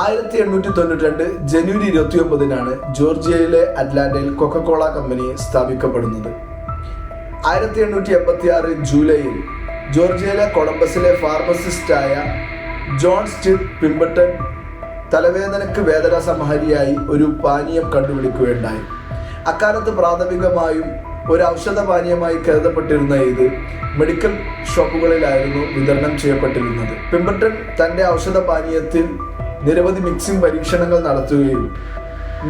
ആയിരത്തി എണ്ണൂറ്റി തൊണ്ണൂറ്റി രണ്ട് ജനുവരി ഇരുപത്തി ഒമ്പതിനാണ് ജോർജിയയിലെ അറ്റ്ലാന്റയിൽ കൊക്കക്കോള കമ്പനി സ്ഥാപിക്കപ്പെടുന്നത്. ആയിരത്തി എണ്ണൂറ്റി എൺപത്തി ആറ് ജൂലൈയിൽ ജോർജിയയിലെ കൊളംബസിലെ ഫാർമസിസ്റ്റായ ജോൺ സ്റ്റിത്ത് പിമ്പട്ടൺ തലവേദനക്ക് വേദന സംഹാരിയായി ഒരു പാനീയം കണ്ടുപിടിക്കുകയുണ്ടായി. അക്കാലത്ത് പ്രാഥമികമായും ഒരു ഔഷധ പാനീയമായി കരുതപ്പെട്ടിരുന്ന ഇത് മെഡിക്കൽ ഷോപ്പുകളിലായിരുന്നു വിതരണം ചെയ്യപ്പെട്ടിരുന്നത്. പിമ്പട്ടൺ തന്റെ ഔഷധ പാനീയത്തിൽ നിരവധി മിക്സിംഗ് പരീക്ഷണങ്ങൾ നടത്തുകയും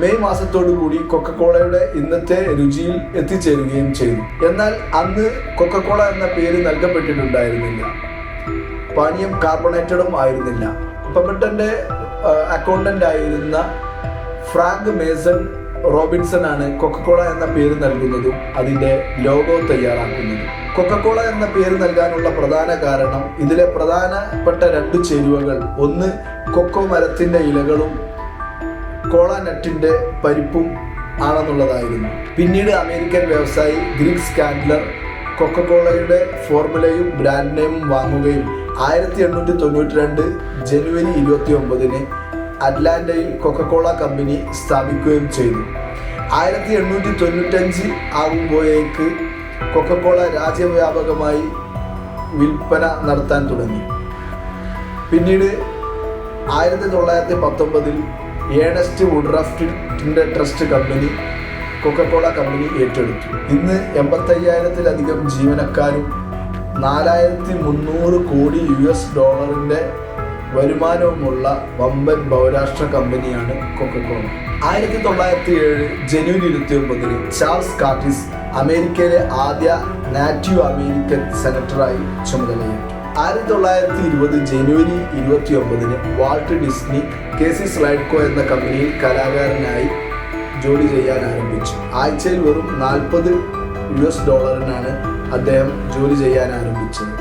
മെയ് മാസത്തോടുകൂടി കൊക്കക്കോളയുടെ ഇന്നത്തെ രുചിയിൽ എത്തിച്ചേരുകയും ചെയ്തു. എന്നാൽ അന്ന് കൊക്കക്കോള എന്ന പേര് നൽകപ്പെട്ടിട്ടുണ്ടായിരുന്നില്ല. പാനീയം കാർബണേറ്റഡും ആയിരുന്നില്ല. പബട്ടന്റെ അക്കൗണ്ടന്റ് ആയിരുന്ന ഫ്രാങ്ക് മേസൺ റോബിൻസൺ ആണ് കൊക്കക്കോള എന്ന പേര് നൽകുന്നതും അതിന്റെ ലോഗോ തയ്യാറാക്കുന്നതും. കൊക്കക്കോള എന്ന പേര് നൽകാനുള്ള പ്രധാന കാരണം ഇതിലെ പ്രധാനപ്പെട്ട രണ്ട് ചേരുവകൾ. ഒന്ന് കൊക്കോ മരത്തിന്റെ ഇലകളും കോള നെറ്റിന്റെ പരിപ്പും ആണെന്നുള്ളതായിരുന്നു. പിന്നീട് അമേരിക്കൻ വ്യവസായി ഗ്രീക്ക് സ്കാൻഡ്ലർ കൊക്കക്കോളയുടെ ഫോർമുലയും ബ്രാൻഡ് നെയിമും വാങ്ങുകയും ആയിരത്തി എണ്ണൂറ്റി തൊണ്ണൂറ്റി രണ്ട് ജനുവരി ഇരുപത്തി ഒമ്പതിന് അറ്റ്ലാന്റയിൽ കൊക്കക്കോള കമ്പനി സ്ഥാപിക്കുകയും ചെയ്തു. ആയിരത്തി എണ്ണൂറ്റി തൊണ്ണൂറ്റഞ്ച് ആകുമ്പോഴേക്ക് കൊക്കക്കോള രാജ്യവ്യാപകമായി വിൽപ്പന നടത്താൻ തുടങ്ങി. പിന്നീട് ആയിരത്തി തൊള്ളായിരത്തി പത്തൊമ്പതിൽ Ernest വുഡ്രാഫ്റ്റിന്റെ trust company Coca Cola company ഏറ്റെടുത്തു. ഇന്ന് എൺപത്തയ്യായിരത്തിലധികം ജീവനക്കാരും നാലായിരത്തി മുന്നൂറ് കോടി യു എസ് ഡോളറിന്റെ വരുമാനവുമുള്ള വമ്പൻ ബഹുരാഷ്ട്ര കമ്പനിയാണ് കൊക്കക്കോള. ആയിരത്തി തൊള്ളായിരത്തി ഏഴ് ജനുവരി ഇരുപത്തി ഒമ്പതിന് ചാൾസ് കാർട്ടിസ് അമേരിക്കയിലെ ആദ്യ നാറ്റീവ് അമേരിക്കൻ സെനറ്ററായി ചുമതലയേറ്റു. ആയിരത്തി തൊള്ളായിരത്തി ഇരുപത് ജനുവരി ഇരുപത്തി ഒമ്പതിന് വാൾട്ട് ഡിസ്നി കെ സി സ്ലൈഡ്കോ എന്ന കമ്പനിയിൽ കലാകാരനായി ജോലി ചെയ്യാൻ ആരംഭിച്ചു. ആഴ്ചയിൽ വെറും നാൽപ്പത് യു എസ് ഡോളറിനാണ് അദ്ദേഹം ജോലി ചെയ്യാൻ ആരംഭിച്ചത്.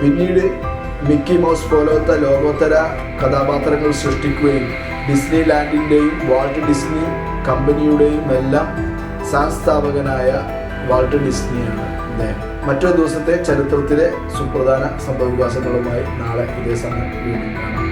പിന്നീട് മിക്കി മൗസ് പോലത്തെ ലോകോത്തര കഥാപാത്രങ്ങൾ സൃഷ്ടിക്കുകയും ഡിസ്നി ലാൻഡിന്റെയും വാൾട്ട് ഡിസ്നി കമ്പനിയുടെയും എല്ലാം സഹസ്ഥാപകനായ വാൾട്ട് ഡിസ്നിയാണ് അദ്ദേഹം. മറ്റൊരു ദിവസത്തെ ചരിത്രത്തിലെ സുപ്രധാന സംഭവവികാസങ്ങളുമായി നാളെ ഇതേ സമയം വീണ്ടും കാണാം.